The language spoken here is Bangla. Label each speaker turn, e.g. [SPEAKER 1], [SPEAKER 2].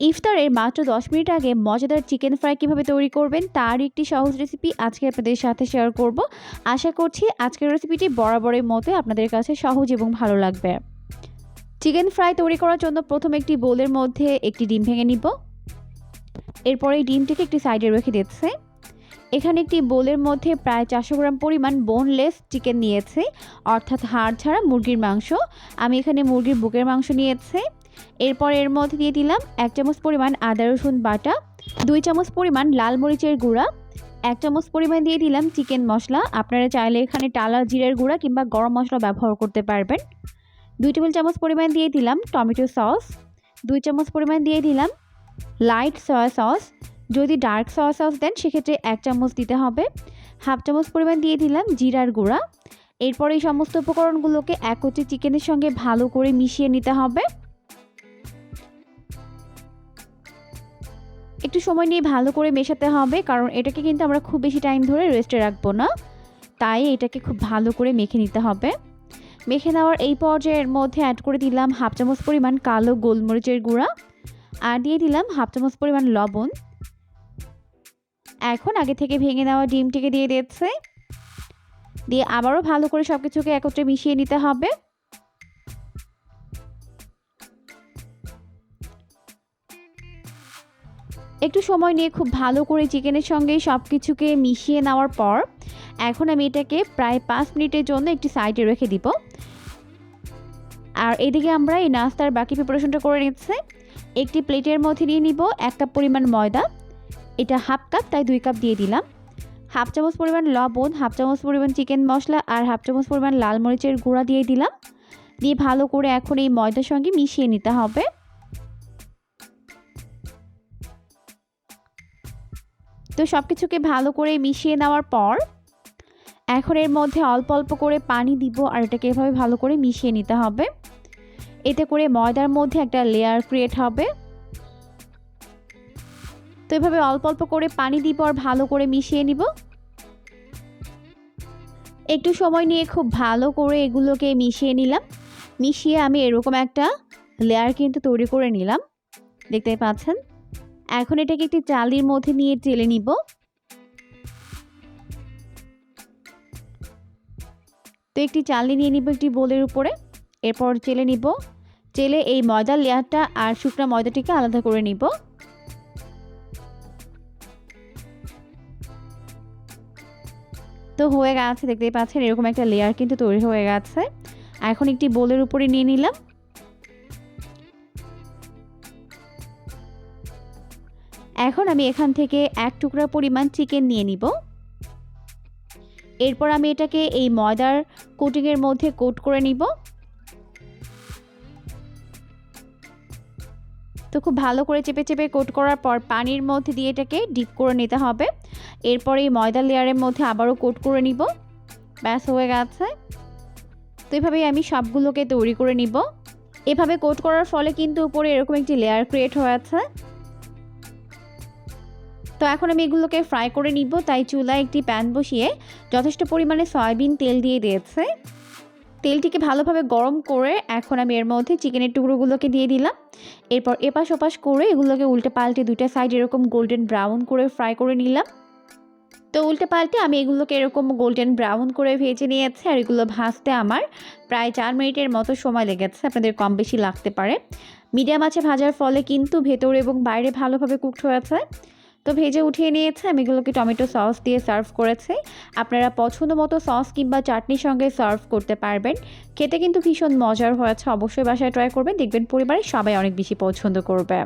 [SPEAKER 1] ইফতারের মাত্র দশ মিনিট আগে মজাদার চিকেন ফ্রাই কীভাবে তৈরি করবেন তার একটি সহজ রেসিপি আজকে আপনাদের সাথে শেয়ার করব। আশা করছি আজকের রেসিপিটি বরাবরের মতোই আপনাদের কাছে সহজ এবং ভালো লাগবে। চিকেন ফ্রাই তৈরি করার জন্য প্রথমে একটি বোলের মধ্যে একটি ডিম ভেঙে নিব। এরপর এই ডিমটিকে একটি সাইডে রেখে দিচ্ছে। এখানে একটি বোলের মধ্যে প্রায় চারশো গ্রাম পরিমাণ বোনলেস চিকেন নিয়েছি, অর্থাৎ হাড় ছাড়া মুরগির মাংস। আমি এখানে মুরগির বুকের মাংস নিয়েছি। এরপর এর মধ্যে দিয়ে দিলাম এক চামচ পরিমাণ আদা, রসুন বাটা, দুই চামচ পরিমাণ লাল মরিচের গুঁড়া, এক চামচ পরিমাণ দিয়ে দিলাম চিকেন মশলা। আপনারা চাইলে এখানে টালা জিরের গুঁড়া কিংবা গরম মশলা ব্যবহার করতে পারবেন। দুই টেবিল চামচ পরিমাণ দিয়ে দিলাম টমেটো সস, দুই চামচ পরিমাণ দিয়ে দিলাম লাইট সয়া সস। যদি ডার্ক সয়া সস দেন, সেক্ষেত্রে এক চামচ দিতে হবে। হাফ চামচ পরিমাণ দিয়ে দিলাম জিরার গুঁড়া। এরপর এই সমস্ত উপকরণগুলোকে একত্রে চিকেনের সঙ্গে ভালো করে মিশিয়ে নিতে হবে। একটু সময় নিয়ে ভালো করে মেশাতে হবে, কারণ এটাকে কিন্তু আমরা খুব বেশি টাইম ধরে রেস্টে রাখব না। তাই এটাকে খুব ভালো করে মেখে নিতে হবে। মেখে নেওয়ার এই পর্যায়ের মধ্যে অ্যাড করে দিলাম হাফ চামচ পরিমাণ কালো গোলমরিচের গুঁড়া আর দিয়ে দিলাম হাফ চামচ পরিমাণ লবণ। এখন আগে থেকে ভেঙে নেওয়া ডিমটিকে দিয়ে দিচ্ছে দিয়ে আবারও ভালো করে সব কিছুকে একত্রে মিশিয়ে নিতে হবে। একটু সময় নিয়ে খুব ভালো করে চিকেনের সঙ্গে সব কিছুকে মিশিয়ে নেওয়ার পর এখন আমি এটাকে প্রায় পাঁচ মিনিটের জন্য একটি সাইডে রেখে দিব। আর এদিকে আমরা এই নাস্তার বাকি প্রিপারেশনটা করে নিচ্ছে। একটি প্লেটের মধ্যে নিয়ে নিব এক কাপ পরিমাণ ময়দা। এটা হাফ কাপ, তাই দুই কাপ দিয়ে দিলাম। হাফ চামচ পরিমাণ লবণ, হাফ চামচ পরিমাণ চিকেন মশলা আর হাফ চামচ পরিমাণ লাল মরিচের গুঁড়া দিয়ে দিলাম। দিয়ে ভালো করে এখন এই ময়দার সঙ্গে মিশিয়ে নিতে হবে। তো সব কিছুকে ভালো করে মিশিয়ে নেওয়ার পর এখন এর মধ্যে অল্প অল্প করে পানি দিব আর এটাকে এভাবে ভালো করে মিশিয়ে নিতে হবে। এতে করে ময়দার মধ্যে একটা লেয়ার ক্রিয়েট হবে। তো এভাবে অল্প অল্প করে পানি দিব আর ভালো করে মিশিয়ে নিব। একটু সময় নিয়ে খুব ভালো করে এগুলোকে মিশিয়ে নিলাম। মিশিয়ে আমি এরকম একটা লেয়ার কিন্তু তৈরি করে নিলাম। দেখতে পাচ্ছেন? এখন এটাকে একটি চালির মধ্যে নিয়ে চেলে নিব। তো একটি চালি নিয়ে নিব একটি বোলের উপরে, এরপর চেলে নিব। চেলে এই ময়দার লেয়ারটা আর শুকনো ময়দাটিকে আলাদা করে নিব। তো হয়ে গেছে, দেখতেই পাচ্ছেন এরকম একটা লেয়ার কিন্তু তৈরি হয়ে গেছে। এখন একটি বোলের উপরে নিয়ে নিলাম। এখন আমি এখান থেকে এক টুকরা পরিমাণ চিকেন নিয়ে নিব। এরপর আমি এটাকে এই ময়দার কোটিংয়ের মধ্যে কোট করে নিব। তো খুব ভালো করে চেপে চেপে কোট করার পর পানির মধ্যে দিয়ে এটাকে ডিপ করে নিতে হবে। এরপর এই ময়দার লেয়ারের মধ্যে আবারও কোট করে নিব। ব্যাস, হয়ে গেছে। তো এভাবেই আমি সবগুলোকে তৈরি করে নিব। এভাবে কোট করার ফলে কিন্তু উপরে এরকম একটি লেয়ার ক্রিয়েট হয়েছে। তো এখন আমি এগুলোকে ফ্রাই করে নিব। তাই চুলায় একটি প্যান বসিয়ে যথেষ্ট পরিমাণে সয়াবিন তেল দিয়ে দিয়েছে। তেলটিকে ভালোভাবে গরম করে এখন আমি এর মধ্যে চিকেনের টুকরোগুলোকে দিয়ে দিলাম। এরপর এপাশ ওপাশ করে এগুলোকে উল্টে পাল্টে দুইটা সাইড এরকম গোল্ডেন ব্রাউন করে ফ্রাই করে নিলাম। তো উল্টে পাল্টে আমি এগুলোকে এরকম গোল্ডেন ব্রাউন করে ভেজে নিয়েছি আর এগুলো ভাজতে আমার প্রায় চার মিনিটের মতো সময় লেগেছে। আপনাদের কম বেশি লাগতে পারে। মিডিয়াম আছে ভাজার ফলে কিন্তু ভেতর এবং বাইরে ভালোভাবে কুকড হয়েছে। তো ভেজে উঠিয়ে নিয়েছে। আমি এগুলোকে টমেটো সস দিয়ে সার্ভ করেছি। আপনারা পছন্দ মতো সস কিংবা চাটনির সঙ্গে সার্ভ করতে পারবেন। খেতে কিন্তু ভীষণ মজার হয়েছে। অবশ্যই বাসায় ট্রাই করবেন। দেখবেন পরিবারের সবাই অনেক বেশি পছন্দ করবে।